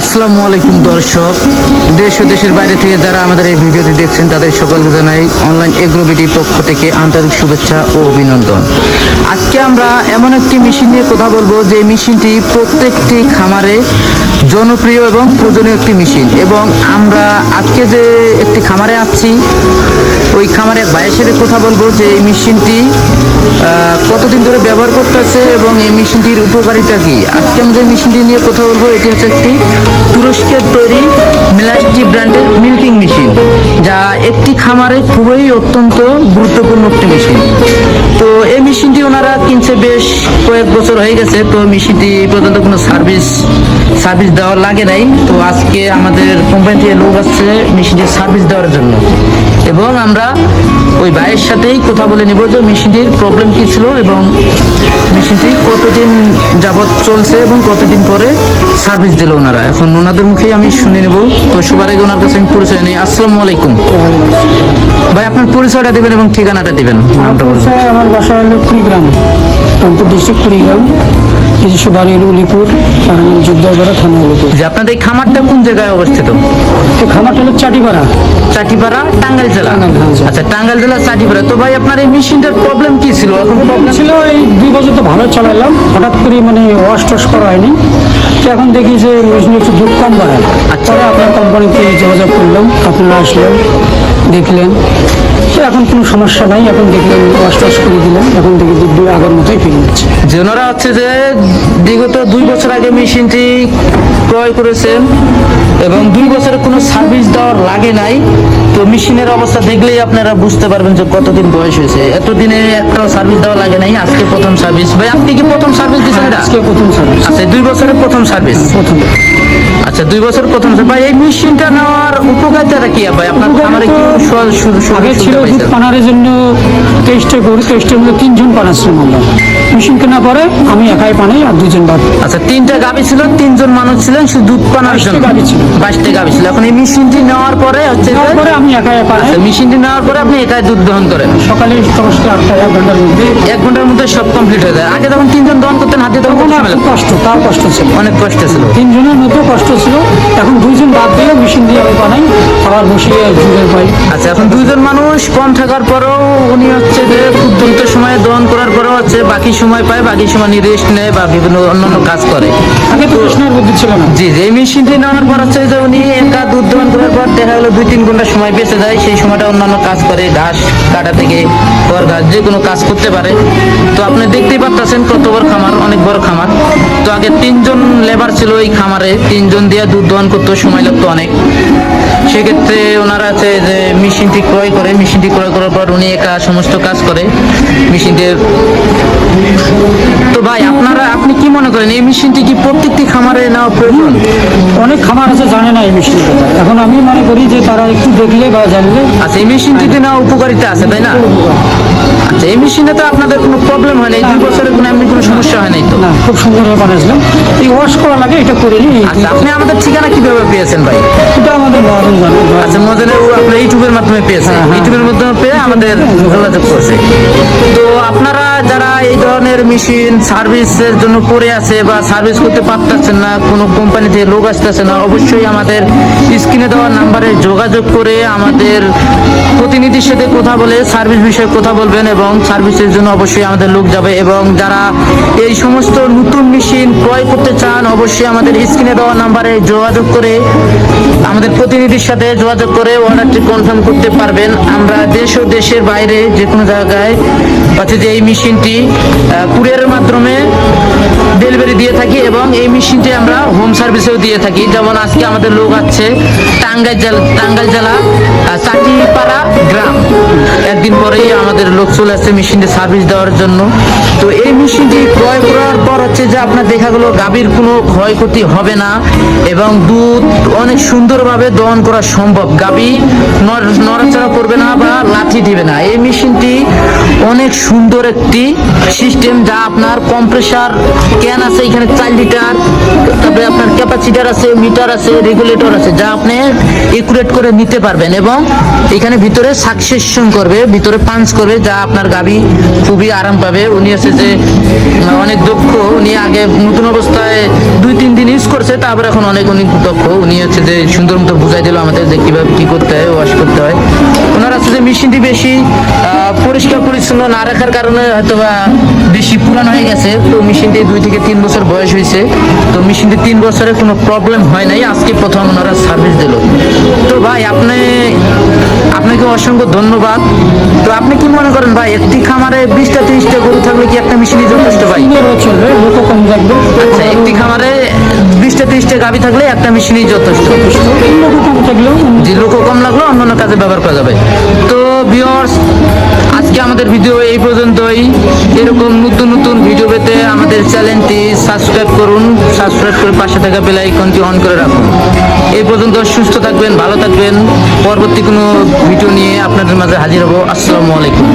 আসসালামু আলাইকুম দর্শক। দেশ ও দেশের বাইরে থেকে যারা আমাদের এই ভিডিওটি দেখছেন, তাদের সকলকে জানাই অনলাইন এগ্রোবিটির পক্ষ থেকে আন্তরিক শুভেচ্ছা ও অভিনন্দন। আজকে আমরা এমন একটি মেশিন নিয়ে কথা বলব, যে মেশিনটি প্রত্যেকটি খামারে জনপ্রিয় এবং প্রয়োজনীয় একটি মেশিন। এবং আমরা আজকে যে একটি খামারে আসছি ওই খামারের ভাইয়ের সাথে কথা বলব, যে এই মেশিনটি কতদিন ধরে ব্যবহার করতেছে এবং এই মেশিনটির উপকারিতা কি? আজকে আমরা যে মেশিনটি নিয়ে কথা বলব, এটি হচ্ছে একটি তুরস্কের তৈরি মিলাস্টি ব্র্যান্ডের মিল্কিং মেশিন, যা একটি খামারে খুবই অত্যন্ত গুরুত্বপূর্ণ একটি মেশিন। তো এই মেশিনটি ওনারা কিনছে বেশ কয়েক বছর হয়ে গেছে, তো মেশিনটি পর্যন্ত কোনো সার্ভিস সার্ভিস দেওয়া লাগে নাই। তো আজকে আমাদের কোম্পানি থেকে লোক আসছে মেশিনটির সার্ভিস দেওয়ার জন্য। এবং আমরা ওই ভাইয়ের সাথেই কথা বলে নিব যে মেশিনটির প্রবলেম কি ছিল এবং মেশিনটি কতদিন যাবৎ চলছে এবং কতদিন পরে সার্ভিস দিল ওনারা? এখন ওনাদের মুখেই আমি শুনে নেব। তো সবার আগে ওনার কাছে আমি পরিচয় নিই। আসসালামু আলাইকুম। ভাই, আপনার পরিচয়টা দেবেন এবং ঠিকানাটা দেবেন। আমার বাসা হলো কুড়িগ্রাম ডিস্ট্রিক্ট কুড়িগ্রাম। নিজস্ব বাড়ি উলিপুর যুদ্ধগড়া থানা উলিপুর। যে আপনাদের এই খামারটা কোন জায়গায় অবস্থিত? তো খামারটা হলো চাটিপাড়া। চাটিপাড়া টাঙ্গাইল জেলা? টাঙ্গাইল, হ্যাঁ, জি। আচ্ছা টাঙ্গাইল জেলা চাটিপাড়া। তো ভাই আপনার এই মেশিনটার প্রবলেম কি ছিল? এখন প্রবলেম ছিল এই দুই বছর তো ভালো চালালাম হঠাৎ করে মানে ওয়াশ টস করা হয়নি। তো এখন দেখি যে মেশিনে একটু দুধ কম বাড়ায় আচ্ছা। পরে আপনার কোম্পানিতে যোগাযোগ করলাম আপনারা আসলেন দেখলেন। তো এখন কোনো সমস্যা নাই এখন দেখলেন ওয়াশ টস করে দিলেন এখন দেখি দুধ ওনারা হচ্ছে যে বিগত দুই বছর আগে মেশিনটি ক্রয় করেছেন এবং দুই বছরে কোনো সার্ভিস দেওয়ার লাগে নাই তো মেশিনের অবস্থা দেখলেই আপনারা বুঝতে পারবেন যে কতদিন বয়স হয়েছে। এতদিনে একটা সার্ভিস দেওয়া লাগে নাই আজকে প্রথম সার্ভিস। ভাই আপনি কি প্রথম সার্ভিস দিচ্ছেন এটা? আজকে প্রথম সার্ভিস। আচ্ছা দুই বছরের প্রথম সার্ভিস? প্রথম। আচ্ছা দুই বছর প্রথম। ভাই এই মেশিনটা নেওয়ার উপকারিতাটা কি? ভাই আপনার খামারে কি আগে ছিল দুধ? পানারের জন্য তেইশটা গরু তেইশটার মধ্যে তিনজন পানাচ্ছিলাম আমরা মেশিন কেনার পরে আমি একাই পানাই আর দুজন বাদ। আচ্ছা তিনটা গাভী ছিল তিনজন মানুষ ছিলেন শুধু দুধ পানার জন্য গাভী ছিল। বাইশটা গাভী ছিল। এখন এই মেশিনটি নেওয়ার পরে হচ্ছে তারপরে আমি একাই পানাই আচ্ছা, মেশিনটি নেওয়ার পরে আপনি একাই দুধ দহন করেন? সকালে দশটা আটটা এক ঘণ্টার মধ্যে। এক ঘণ্টার মধ্যে সব কমপ্লিট হয়ে যায়। আগে যখন তিনজন দহন করতেন হাতে তখন? কষ্ট তাও কষ্ট ছিল। অনেক কষ্ট ছিল। তিনজনের মতো কষ্ট ছিল। এখন দুইজন বাদ দিয়ে মেশিন দিয়ে আমি বানাই আবার বসিয়ে জুড়ে পাই। আচ্ছা এখন দুইজন মানুষ কম থাকার পরেও উনি হচ্ছে যে খুব দ্রুত সময়ে দহন করার হচ্ছে বাকি সময় পায় বাকি সময় রেস্ট নেয় বা বিভিন্ন অন্যান্য কাজ করে। আগে তো বুদ্ধি ছিল না। জি যে মেশিনটি নেওয়ার পর হচ্ছে যে উনি একা দুধ দহন করার পর দেখা গেলো দুই তিন ঘণ্টা সময় বেঁচে যায় সেই সময়টা অন্যান্য কাজ করে ঘাস কাটা থেকে ঘর ঘাস যে কোনো কাজ করতে পারে। তো আপনি দেখতেই পাচ্ছেন কত বড় খামার অনেক বড় খামার। তো আগে তিনজন লেবার ছিল এই খামারে তিনজন দিয়ে দুধ দহন করতে সময় লাগতো অনেক। সেক্ষেত্রে ওনারা আছে যে মেশিনটি ক্রয় করে মেশিনটি ক্রয় করার পর উনি একা সমস্ত কাজ করে মেশিনটির তো ভাই আপনারা আপনি কি মনে করেন এই মেশিনটি কি প্রত্যেকটি খামারে নেওয়া প্রয়োজন? অনেক খামার আছে জানে না এই মেশিনের কথা এখন আমি মনে করি যে তারা একটু দেখলে বা জানলে আচ্ছা এই মেশিনটিতে নেওয়া উপকারিতা আছে তাই না? আচ্ছা এই মেশিনে তো আপনাদের কোনো প্রবলেম হয় দুই বছরের কোনো এমনি কোনো সমস্যা হয় নাই তো? না খুব সুন্দরভাবে এই ওয়াশ করা লাগে এটা করে নিই। আচ্ছা আপনি আমাদের ঠিকানা কীভাবে পেয়েছেন ভাই? এটা আমাদের মহাজন জানে। আচ্ছা আপনার ইউটিউবের মাধ্যমে পেয়েছেন হ্যাঁ, হ্যাঁ। ইউটিউবের মাধ্যমে পেয়ে আমাদের যোগাযোগ করছে। তো আপনারা যারা এই ধরনের মেশিন সার্ভিসের জন্য পড়ে আছে বা সার্ভিস করতে পারতেছেন না, কোনো কোম্পানি থেকে লোক আসতেছে না, অবশ্যই আমাদের স্ক্রিনে দেওয়া নাম্বারে যোগাযোগ করে আমাদের প্রতিনিধির সাথে কথা বলে সার্ভিস বিষয়ে কথা বলবেন এবং সার্ভিসের জন্য অবশ্যই আমাদের লোক যাবে এবং যারা এই সমস্ত নতুন মেশিন ক্রয় করতে চান, অবশ্যই আমাদের স্ক্রিনে দেওয়া নাম্বারে যোগাযোগ করে আমাদের প্রতিনিধির সাথে যোগাযোগ করে অর্ডারটি কনফার্ম করতে পারবেন। আমরা দেশ ও দেশের বাইরে যে কোনো জায়গায় হচ্ছে যে এই মেশিনটি কুরিয়ারের মাধ্যমে ডেলিভারি দিয়ে থাকি এবং এই মেশিনটি আমরা হোম সার্ভিসেও দিয়ে থাকি। যেমন আজকে আমাদের লোক আছে টাঙ্গাইল জেলা টাঙ্গাইল জেলা চাটিপাড়া গ্রাম। একদিন পরেই আমাদের লোক চলে আসছে মেশিনটি সার্ভিস দেওয়ার জন্য। তো এই মেশিনটি ক্রয় করার পর হচ্ছে যে আপনার দেখা গেলো গাভীর কোনো ক্ষয়ক্ষতি হবে না এবং দুধ অনেক সুন্দরভাবে দহন করা সম্ভব। গাভী নড়- নড়াচড়া করবে না বা লাঠি দিবে না। এই মেশিনটি অনেক সুন্দর একটি সিস্টেম যা আপনার কম্প্রেসার ক্যান আছে, এখানে চার লিটার তারপরে আপনার ক্যাপাসিটার আছে মিটার আছে রেগুলেটর আছে, যা আপনি একুরেট করে নিতে পারবেন এবং এখানে ভিতরে সাকসেশন করবে, ভিতরে পাঞ্চ করবে, যা আপনার গাড়ি খুবই আরাম পাবে। উনি আছে যে অনেক দক্ষ, উনি আগে নতুন অবস্থায় করছে তারপরে এখন অনেক উনি দক্ষ। উনি হচ্ছে যে সুন্দর মতো বুঝাই দিল আমাদের যে কীভাবে কি করতে হয় ওয়াশ করতে হয়। ওনার আছে যে মেশিনটি বেশি পরিষ্কার পরিচ্ছন্ন না রাখার কারণে হয়তো বা বেশি পুরান হয়ে গেছে। তো মেশিনটি দুই থেকে তিন বছর বয়স হয়েছে। তো মেশিনটি তিন বছরে কোনো প্রবলেম হয় নাই। আজকে প্রথম ওনারা সার্ভিস দিল। তো ভাই আপনি আপনাকে অসংখ্য ধন্যবাদ। তো আপনি কি মনে করেন ভাই একটি খামারে বিশটা তিরিশটা গরু থাকলে কি একটা মেশিনই যথেষ্ট ভাই? আচ্ছা একটি খামারে বিশটা তিরিশটা গাভি থাকলে একটা মেশিনই যথেষ্ট। লোকও কম লাগল, অন্যান্য কাজে ব্যবহার করা যাবে। তো ভিউয়ার্স আজকে আমাদের ভিডিও এই পর্যন্তই। এরকম নতুন নতুন ভিডিও পেতে আমাদের চ্যানেলটি সাবস্ক্রাইব করুন। সাবস্ক্রাইব করে পাশে থাকা বেল আইকনটি অন করে রাখুন। এই পর্যন্ত সুস্থ থাকবেন, ভালো থাকবেন। পরবর্তী কোনো ভিডিও নিয়ে আপনাদের মাঝে হাজির হব। আসসালামু আলাইকুম।